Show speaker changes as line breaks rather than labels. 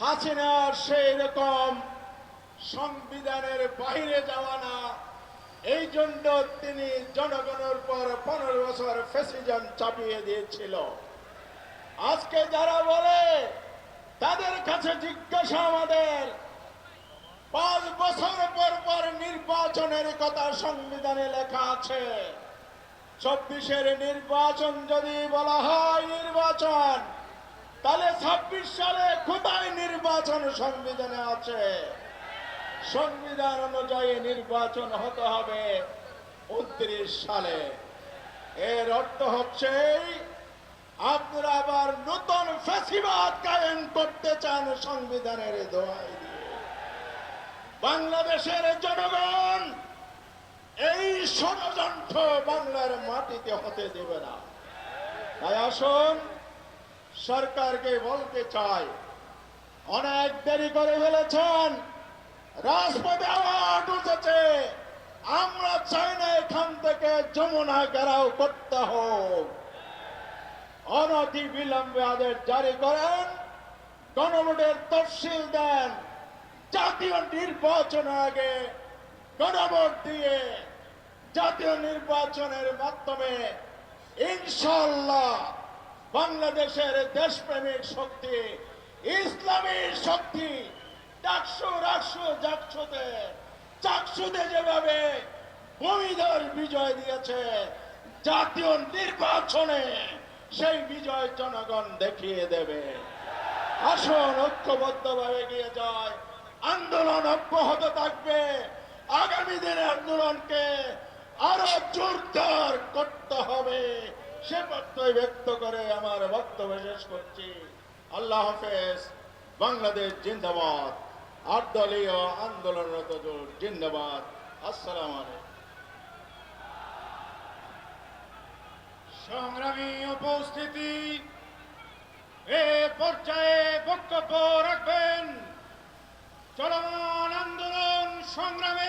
হাসিনার সেই রকম সংবিধানের বাইরে যাওয়া না, এই জন্য তিনি জনগণের পর পনেরো বছর ফেসিজম চাপিয়ে দিয়েছিল। আজকে যারা বলে, তাদের কাছে জিজ্ঞাসা আমাদের, পাঁচ বছর পর পর নির্বাচনের কথা সংবিধানে লেখা আছে। চব্বিশের নির্বাচন যদি বলা হয় নির্বাচন তাহলে ছাব্বিশ সালে কোথায় নির্বাচন সংবিধানে আছে? সংবিধান অনুযায়ী নির্বাচন হতে হবে উনত্রিশ সালে। এর অর্থ হচ্ছে, আপনারা আবার নতুন ফেসিবাদ কায়েম করতে চান সংবিধানের দোয়াই দিয়ে। বাংলাদেশের জনগণ এই ষড়যন্ত্র বাংলার মাটিতে হতে দেবে না। তাই আসুন সরকারকে বলতে চাই, অনেক দেরি করে ফেলেছেন, রাজপথে আওয়াজ আমরা চাই না এখান থেকে যমুনা গেরাও করতে হোক। অনতি বিলম্বে আদেশ জারি করেন, গণভোটের তফসিল দেন, জাতীয় নির্বাচন আগে গণভোট দিয়ে জাতীয় নির্বাচনের মাধ্যমে ইনশাল্লাহ বাংলাদেশের দেশপ্রেমিক শক্তি, ইসলামী শক্তি চাকসুতে যেভাবে ভূমিধর বিজয় দিয়েছে, জাতীয় নির্বাচনে সেই বিজয় জনগণ দেখিয়ে দেবে। আসুন ঐক্যবদ্ধভাবে গিয়ে যায়, আন্দোলন অব্যাহত থাকবে। আগামী দিনে আন্দোলনকে আরও জোরদার করতে সে প্রত্যয় ব্যক্ত করে আমার বক্তব্য শেষ করছি। আল্লাহ হাফেজ, বাংলাদেশ জিন্দাবাদ। আট দলীয় আন্দোলনরত জিন্দাবাদ। আসসালাম
সংগ্রামী উপস্থিতি, এ পর্যায়ে বক্তব্য রাখবেন। চলমান আন্দোলন সংগ্রামে